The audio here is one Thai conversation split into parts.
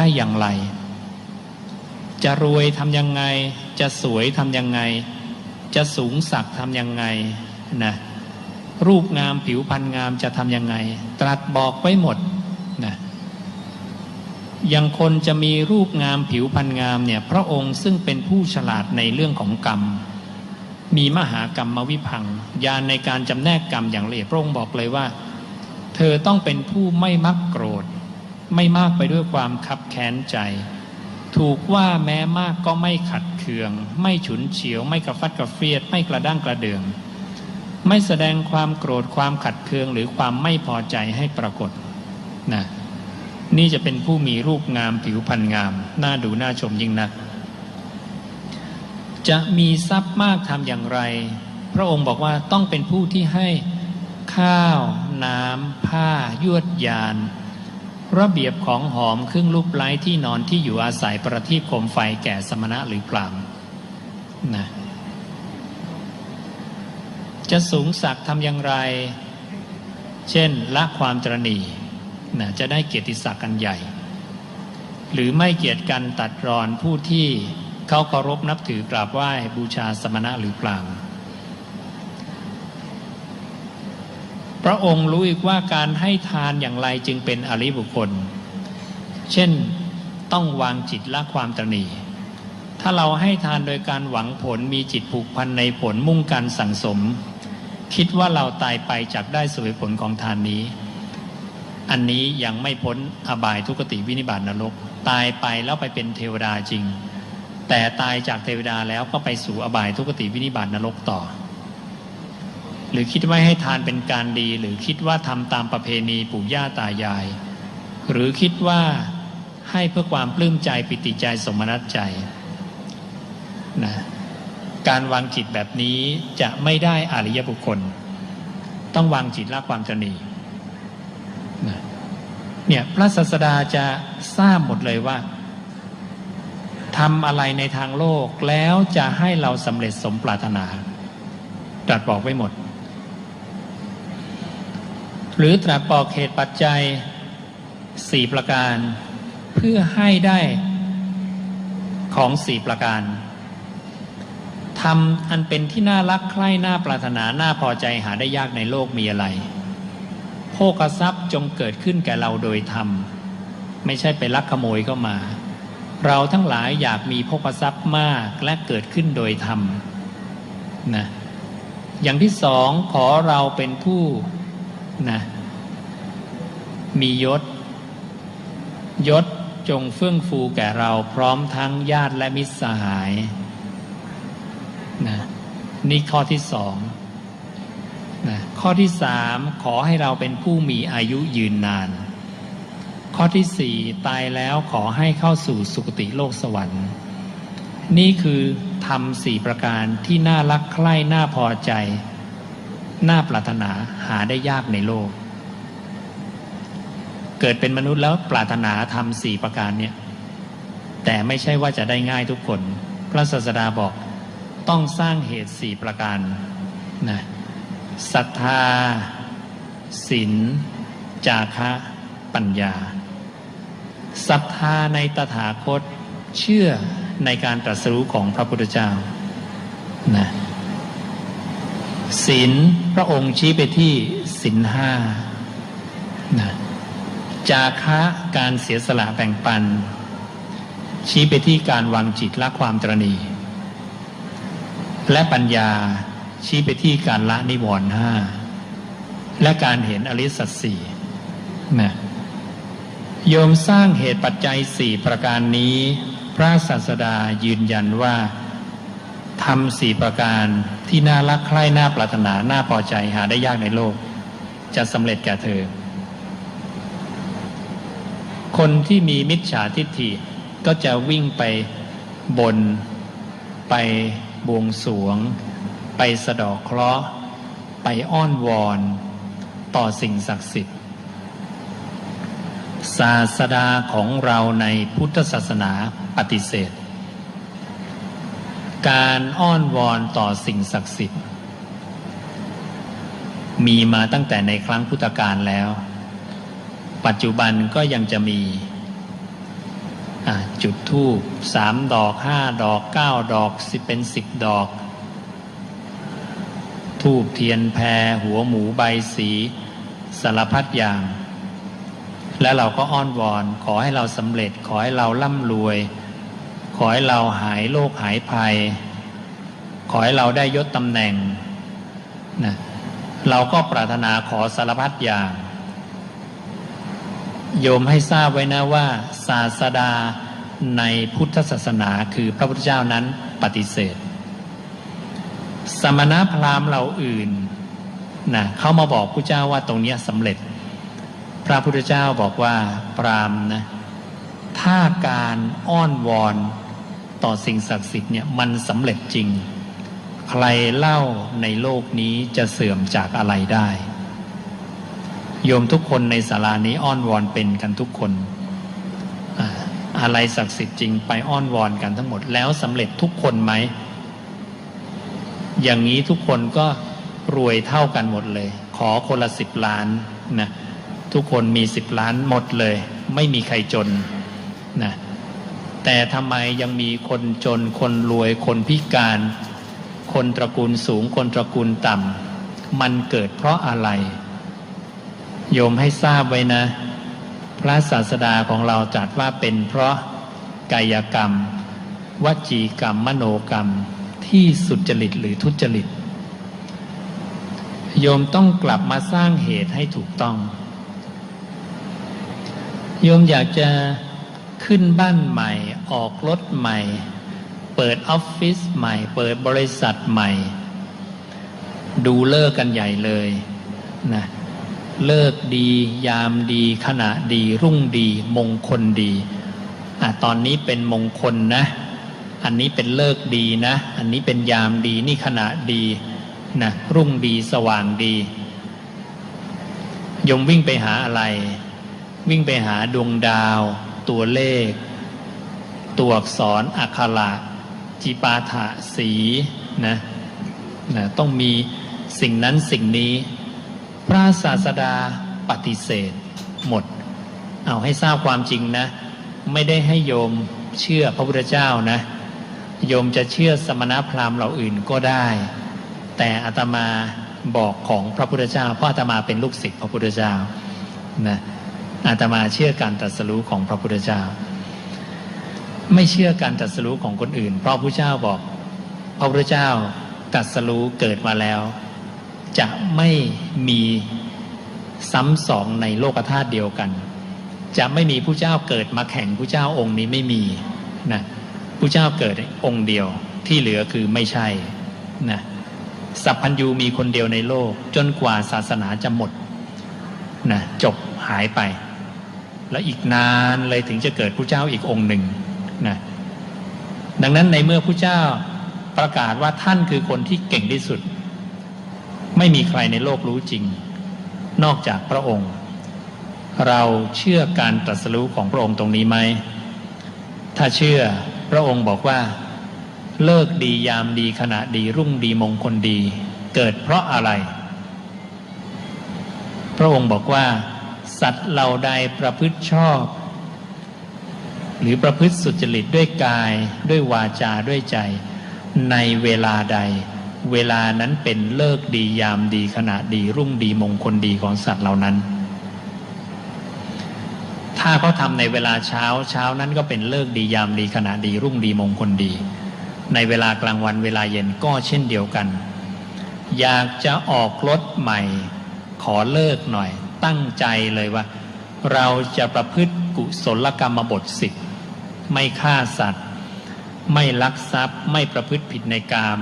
ได้อย่างไร จะรวยทำยังไง จะสวยทำยังไง จะสูงสักทำยังไงนะรูปงามผิวพรรณงามจะทำยังไง ตรัสบอกไว้หมดนะอย่างคนจะมีรูปงามผิวพรรณงามเนี่ยพระองค์ซึ่งเป็นผู้ฉลาดในเรื่องของกรรม มีมหากรรมวิพังค์ญาณในการจำแนกกรรมอย่างละเอียดพระองค์บอกเลยว่า เธอต้องเป็นผู้ไม่มักโกรธ ไม่มากไปด้วยความคับแค้นใจ ถูกว่าแม้มากก็ไม่ขัดเคือง ไม่ฉุนเฉียว ไม่กระฟัดกระเฟียด ไม่กระด้างกระเดือง ไม่แสดงความโกรธความขัดเคืองหรือความไม่พอใจให้ปรากฏนะนี่จะเป็นผู้มีรูปงามผิวพรรณงาม น่าดูน่าชมยิ่งนัก จะมีทรัพย์มากทำอย่างไร พระองค์บอกว่าต้องเป็นผู้ที่ให้ข้าว น้ำ ผ้า ยวดยาน ระเบียบของหอมเครื่องลูกไล้ที่นอนที่อยู่อาศัยประทีปโคมไฟแก่สมณะหรือพรามนะจะสูงสักดิ์ทำอย่างไร เช่นละความตรณีนะจะได้เกียรติศักดิ์กันใหญ่ หรือไม่เกียรติกันตัดรอนผู้ที่เขาเคารพนับถือกราบไหว้บูชาสมณะหรือพรามพ ระองค์รู้อีกว่าการให้ทานอย่างไรจึงเป็นอริบุคคล เช่นต้องวางจิตละความตรณีถ้าเราให้ทานโดยการหวังผลมีจิตผูกพันในผลมุ่งการสั่งสม คิดว่าเราตายไปจากได้สวยผลของทานนี้ อันนี้ยังไม่พ้นอบายทุกติวินิบาตนรก ตายไปแล้วไปเป็นเทวดาจริง แต่ตายจากเทวดาแล้วก็ไปสู่อบายทุกติวินิบาตนรกต่อ หรือคิดไว่ให้ทานเป็นการดี หรือคิดว่าทำตามประเพณีปู่ย่าตายาย หรือคิดว่าให้เพื่อความปลื้มใจปิติใจสมนัตใจนะการวางจิตแบบนี้จะไม่ได้อริยบุคคล ต้องวางจิตละความตรณีนะเนี่ยพระศาสดาจะทราบหมดเลยว่าทำอะไรในทางโลกแล้วจะให้เราสำเร็จสมปรารถนาตรัสบอกไว้หมด หรือตรัสบอกเหตุปัจจัยสี่ประการ เพื่อให้ได้ของสี่ประการทำอันเป็นที่น่ารักใคร่น่าปรารถนาน่าพอใจหาได้ยากในโลกมีอะไรโภกทรัพย์จงเกิดขึ้นแก่เราโดยธรรม ไม่ใช่ไปลักขโมยเข้ามา เราทั้งหลายอยากมีโภกทรัพย์มากและเกิดขึ้นโดยธรรมนะอย่างที่สองขอเราเป็นผู้ นะมียศ ยศจงเฟื่องฟูแก่เราพร้อมทั้งญาติและมิตรสหายนะนี่ข้อที่สองนะข้อที่สามขอให้เราเป็นผู้มีอายุยืนนาน ข้อที่สี่ตายแล้วขอให้เข้าสู่สุคติโลกสวรรค์ นี่คือทำสี่ประการที่น่ารักใคร่น่าพอใจ น่าปรารถนาหาได้ยากในโลก เกิดเป็นมนุษย์แล้วปรารถนาทำสี่ประการเนี่ยแต่ไม่ใช่ว่าจะได้ง่ายทุกคน พระศาสดาบอกต้องสร้างเหตุสี่ประการนะศรัทธาศีลจาคะปัญญาศรัทธาในตถาคตเชื่อในการตรัสรู้ของพระพุทธเจ้านะ ศีลพระองค์ชี้ไปที่ศีลห้านะจาคะการเสียสละแบ่งปัน ชี้ไปที่การวางจิตละความตรณี และปัญญาชี้ไปที่การละนิวรณ์ห้าและการเห็นอริสัตสี่นะโยมสร้างเหตุปัจจัยสี่ประการนี้ พระศาสดายืนยันว่า ทำสี่ประการที่น่ารักใคร่น่าปรารถนาน่าพอใจหาได้ยากในโลก จะสำเร็จแก่เธอ คนที่มีมิจฉาทิฏฐิก็จะวิ่งไปบน ไปบวงสวง ไปสะดอกเคราะห์ ไปอ้อนวอน ต่อสิ่งศักดิ์สิทธิ์ ศาสดาของเราในพุทธศาสนาปฏิเสธ การอ้อนวอนต่อสิ่งศักดิ์สิทธิ์ มีมาตั้งแต่ในครั้งพุทธกาลแล้ว ปัจจุบันก็ยังจะมีจุดธูปสามดอกห้าดอกเก้าดอกสิบเป็นสิบดอก ทูบเทียนแพรหัวหมูใบสีสารพัดอย่าง และเราก็อ้อนวอนขอให้เราสำเร็จขอให้เราร่ำรวย ขอให้เราหายโรคหายภัย ขอให้เราได้ยศตำแหน่งนะเราก็ปรารถนาขอสารพัดอย่าง โยมให้ทราบไว้นะว่า ศาสดาในพุทธศาสนาคือพระพุทธเจ้านั้นปฏิเสธ สมณพราหมณ์เราอื่นนะเขามาบอกพระเจ้าว่าตรงนี้สำเร็จ พระพุทธเจ้าบอกว่าพราหมณ์นะถ้าการอ้อนวอน ต่อสิ่งศักดิ์สิทธิ์เนี่ยมันสำเร็จจริง ใครเล่าในโลกนี้จะเสื่อมจากอะไรได้ โยมทุกคนในศาลานี้อ้อนวอนเป็นกันทุกคนอ่าอะไรศักดิ์สิทธิ์จริงไปอ้อนวอนกันทั้งหมดแล้วสำเร็จทุกคนไหม อย่างนี้ทุกคนก็รวยเท่ากันหมดเลย ขอคนละสิบล้านนะทุกคนมีสิบล้านหมดเลย ไม่มีใครจนนะ แต่ทำไมยังมีคนจนคนรวยคนพิการ คนตระกูลสูงคนตระกูลต่ำมันเกิดเพราะอะไร โยมให้ทราบไว้นะ พระศาสดาของเราจัดว่าเป็นเพราะกายกรรม วจีกรรม มโนกรรมที่สุจริตหรือทุจริต โยมต้องกลับมาสร้างเหตุให้ถูกต้อง โยมอยากจะขึ้นบ้านใหม่ ออกรถใหม่ เปิดออฟฟิศใหม่ เปิดบริษัทใหม่ ดูเลิกกันใหญ่เลยนะเลิกดียามดีขณะดี รุ่งดี มงคลดีอะตอนนี้เป็นมงคลนะ อันนี้เป็นเลิกดีนะ อันนี้เป็นยามดีนี่ขณะดีนะรุ่งดีสว่างดียมวิ่งไปหาอะไร วิ่งไปหาดวงดาว ตัวเลข ตัวอักษรอักขระจิปาถะสีนะนะต้องมีสิ่งนั้นสิ่งนี้ พระศาสดาปฏิเสธหมด เอาให้ทราบความจริงนะ ไม่ได้ให้โยมเชื่อพระพุทธเจ้านะ โยมจะเชื่อสมณพราหมณ์เหล่าอื่นก็ได้ แต่อาตมาบอกของพระพุทธเจ้า เพราะอาตมาเป็นลูกศิษย์พระพุทธเจ้านะอาตมาเชื่อการตรัสรู้ของพระพุทธเจ้า ไม่เชื่อการตรัสรู้ของคนอื่น เพราะพระเจ้าบอก พระพุทธเจ้าตรัสรู้เกิดมาแล้ว จะไม่มีซ้ำสองในโลกธาตุเดียวกัน จะไม่มีผู้เจ้าเกิดมาแข่งผู้เจ้าองค์นี้ไม่มีนะผู้เจ้าเกิดองค์เดียวที่เหลือคือไม่ใช่นะสัพพัญญูมีคนเดียวในโลก จนกว่าศาสนาจะหมดนะจบหายไป แล้วอีกนานเลยถึงจะเกิดผู้เจ้าอีกองค์หนึ่ง นะดังนั้นในเมื่อผู้เจ้าประกาศว่าท่านคือคนที่เก่งที่สุด ไม่มีใครในโลกรู้จริง นอกจากพระองค์ เราเชื่อการตรัสรู้ของพระองค์ตรงนี้ไหม ถ้าเชื่อพระองค์บอกว่า เลิกดียามดีขณะดีรุ่งดีมงคลดี เกิดเพราะอะไร พระองค์บอกว่า สัตว์เราใดประพฤติชอบ หรือประพฤติสุจริตด้วยกายด้วยวาจาด้วยใจ ในเวลาใด เวลานั้นเป็นเลิกดียามดีขณะดีรุ่งดีมงคลดีของสัตว์เหล่านั้น ถ้าเขาทำในเวลาเช้าเช้านั้นก็เป็นเลิกดียามดีขณะดีรุ่งดีมงคลดี ในเวลากลางวันเวลาเย็นก็เช่นเดียวกัน อยากจะออกรถใหม่ ขอเลิกหน่อย ตั้งใจเลยว่า เราจะประพฤติกุศลกรรมบทสิบ ไม่ฆ่าสัตว์ ไม่ลักทรัพย์ ไม่ประพฤติผิดในกาม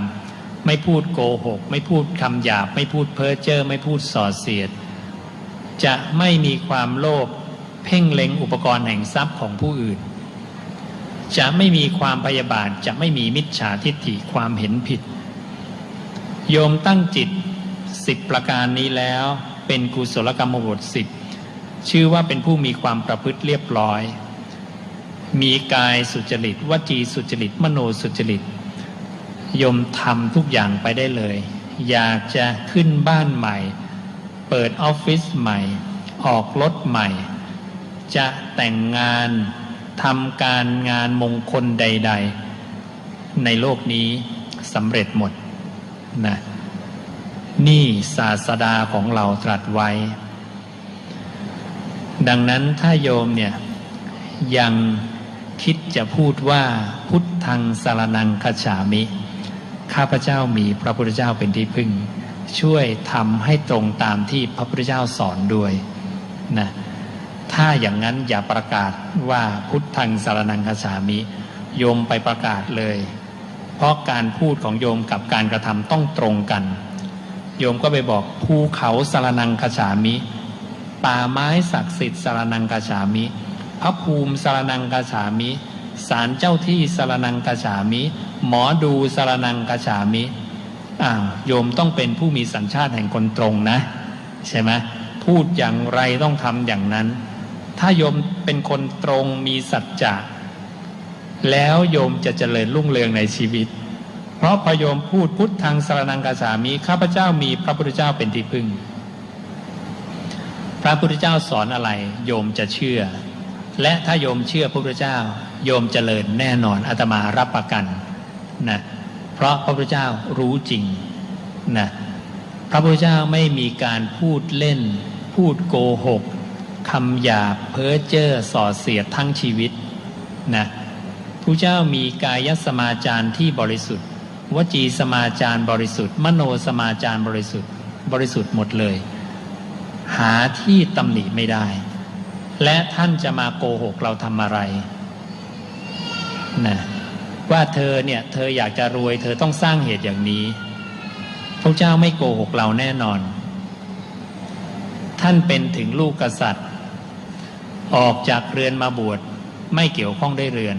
ไม่พูดโกหก ไม่พูดคำหยาบ ไม่พูดเพ้อเจ้อไม่พูดส่อเสียด จะไม่มีความโลภเพ่งเล็งอุปกรณ์แห่งทรัพย์ของผู้อื่น จะไม่มีความพยาบาทจะไม่มีมิจฉาทิฏฐิความเห็นผิด โยมตั้งจิตสิบประการนี้แล้วเป็นกุศลกรรมบทสิบชื่อว่าเป็นผู้มีความประพฤติเรียบร้อย มีกายสุจริตวจีสุจริต มโนสุจริตโยมทำทุกอย่างไปได้เลย อยากจะขึ้นบ้านใหม่ เปิดออฟฟิศใหม่ ออกรถใหม่ จะแต่งงานทำการงานมงคลใด ๆ ในโลกนี้สำเร็จหมดนะนี่ศาสดาของเราตรัสไว้ ดังนั้นถ้าโยมเนี่ยยัง คิดจะพูดว่าพุทธังสารนังคฉามิ ข้าพเจ้ามีพระพุทธเจ้าเป็นที่พึ่ง ช่วยทำให้ตรงตามที่พระพุทธเจ้าสอนด้วยนะถ้าอย่างนั้นอย่าประกาศว่าพุทธังสารนังคฉามิ โยมไปประกาศเลย เพราะการพูดของโยมกับการกระทำต้องตรงกัน โยมก็ไปบอกภูเขาสารนังคฉามิ ป่าไม้ศักดิ์สิทธิ์สารนังคฉามิ พระภูมิสารนังคฉามิศาลเจ้าที่สารนังคฉามิ หมอดูสารนังคฉามิอ้าวโยมต้องเป็นผู้มีสัญชาติแห่งคนตรงนะ ใช่ไหมพูดอย่างไรต้องทำอย่างนั้น ถ้าโยมเป็นคนตรงมีสัจจะแล้วโยมจะเจริญรุ่งเรืองในชีวิต เพราะพอโยมพูดพุทธังสารนังกาสามิข้าพเจ้ามีพระพุทธเจ้าเป็นที่พึ่ง พระพุทธเจ้าสอนอะไร โยมจะเชื่อ และถ้าโยมเชื่อพระพุทธเจ้า โยมเจริญแน่นอนอาตมารับประกันนะเพราะพระพุทธเจ้ารู้จริงนะพระพุทธเจ้าไม่มีการพูดเล่น พูดโกหกคำหยาบเพ้อเจ้อส่อเสียดทั้งชีวิตนะพระเจ้ามีกายสมาจารที่บริสุทธิ์ วจีสมาจารบริสุทธิ์ มโนสมาจารบริสุทธิ์ บริสุทธิ์หมดเลย หาที่ตำหนิไม่ได้ และท่านจะมาโกหกเราทำอะไรนะว่าเธอเนี่ยเธออยากจะรวย เธอต้องสร้างเหตุอย่างนี้พระเจ้าไม่โกหกเราแน่นอน ท่านเป็นถึงลูกกษัตริย์ ออกจากเรือนมาบวชไม่เกี่ยวข้องได้เรือน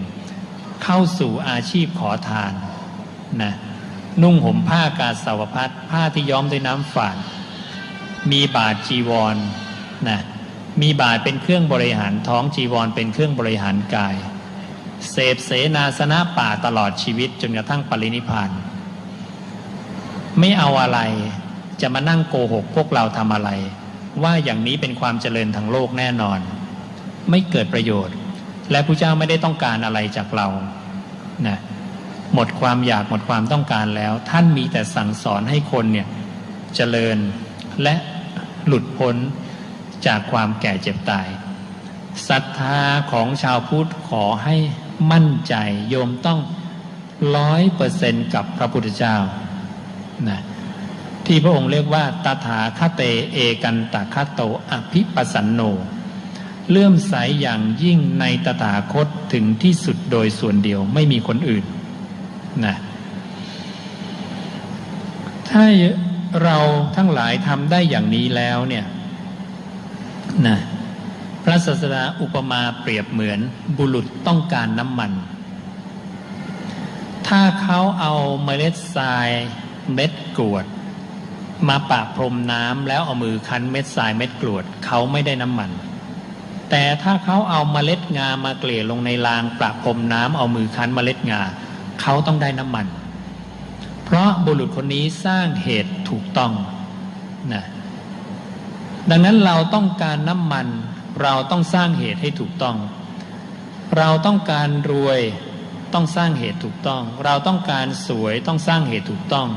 เข้าสู่อาชีพขอทานนะนุ่งห่มผ้ากาสาวพัดผ้าที่ย้อมด้วยน้ำฝาดมีบาทจีวรนะ มีบาทเป็นเครื่องบริหารท้องจีวรเป็นเครื่องบริหารกาย เสพเสนาสนะป่าตลอดชีวิตจนกระทั่งปรินิพานไม่เอาอะไรจะมานั่งโกหกพวกเราทำอะไร ว่าอย่างนี้เป็นความเจริญทางโลกแน่นอน ไม่เกิดประโยชน์ และพระเจ้าไม่ได้ต้องการอะไรจากเรานะหมดความอยากหมดความต้องการแล้ว ท่านมีแต่สั่งสอนให้คนเนี่ยเจริญและหลุดพ้น จากความแก่เจ็บตายศรัทธาของชาวพุทธขอให้มั่นใจโยมต้องร้อยเปอร์เซนกับพระพุทธเจ้านะที่พระองค์เรียกว่าตถาคเตเอกันตคโตอภิปสสันโน เลื่อมใสอย่างยิ่งในตถาคตถึงที่สุดโดยส่วนเดียวไม่มีคนอื่นนะถ้าเราทั้งหลายทำได้อย่างนี้แล้วเนี่ย นะพระศาสดาอุปมาเปรียบเหมือนบุรุษต้องการน้ำมัน ถ้าเขาเอาเมล็ดทรายเม็ดกรวด มาปะพรมน้ำแล้วเอามือคั้นเม็ดทรายเม็ดกรวดเขาไม่ได้น้ำมัน แต่ถ้าเขาเอาเมล็ดงามาเกลี่ยลงในรางประพรมน้ำเอามือคั้นเมล็ดงาเขาต้องได้น้ำมัน เพราะบุรุษคนนี้สร้างเหตุถูกต้องนะ ดังนั้นเราต้องการน้ำมัน เราต้องสร้างเหตุให้ถูกต้อง เราต้องการรวยต้องสร้างเหตุถูกต้อง เราต้องการสวยต้องสร้างเหตุถูกต้อง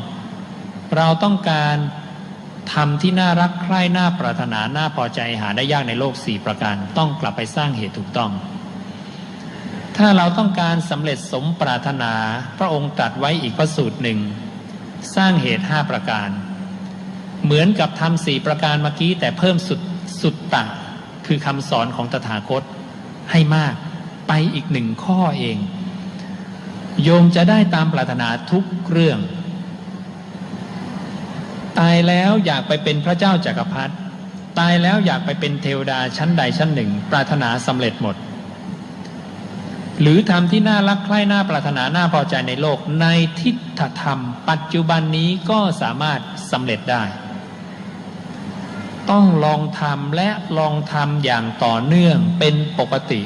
เราต้องการทำที่น่ารักใคร่น่าปรารถนาน่าพอใจหาได้ยากในโลกสี่ประการ ต้องกลับไปสร้างเหตุถูกต้อง ถ้าเราต้องการสำเร็จสมปรารถนาพระองค์ตรัสไว้อีกพระสูตรหนึ่ง สร้างเหตุห้าประการ เหมือนกับทำสี่ประการเมื่อกี้ แต่เพิ่มสุดสุดตะคือคำสอนของตถาคตให้มากไปอีกหนึ่งข้อเอง โยมจะได้ตามปรารถนาทุกเรื่อง ตายแล้วอยากไปเป็นพระเจ้าจากักรพรรดิตายแล้วอยากไปเป็นเทวดาชั้นใดชั้นหนึ่ง ปรารถนาสำเร็จหมด หรือทำที่น่ารักใคร่น่าปรารถนาน่าพอใจในโลกในทิฏฐธรรม ปัจจุบันนี้ก็สามารถสำเร็จได้ ต้องลองทำและลองทำอย่างต่อเนื่องเป็นปกติ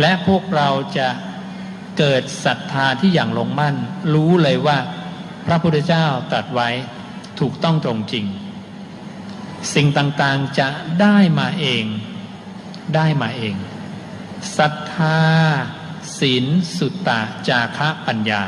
และพวกเราจะเกิดศรัทธาที่อย่างลงมั่น รู้เลยว่าพระพุทธเจ้าตรัสไว้ถูกต้องตรงจริง สิ่งต่างๆจะได้มาเอง ได้มาเองศรัทธาศีลสุตตะจาคะปัญญา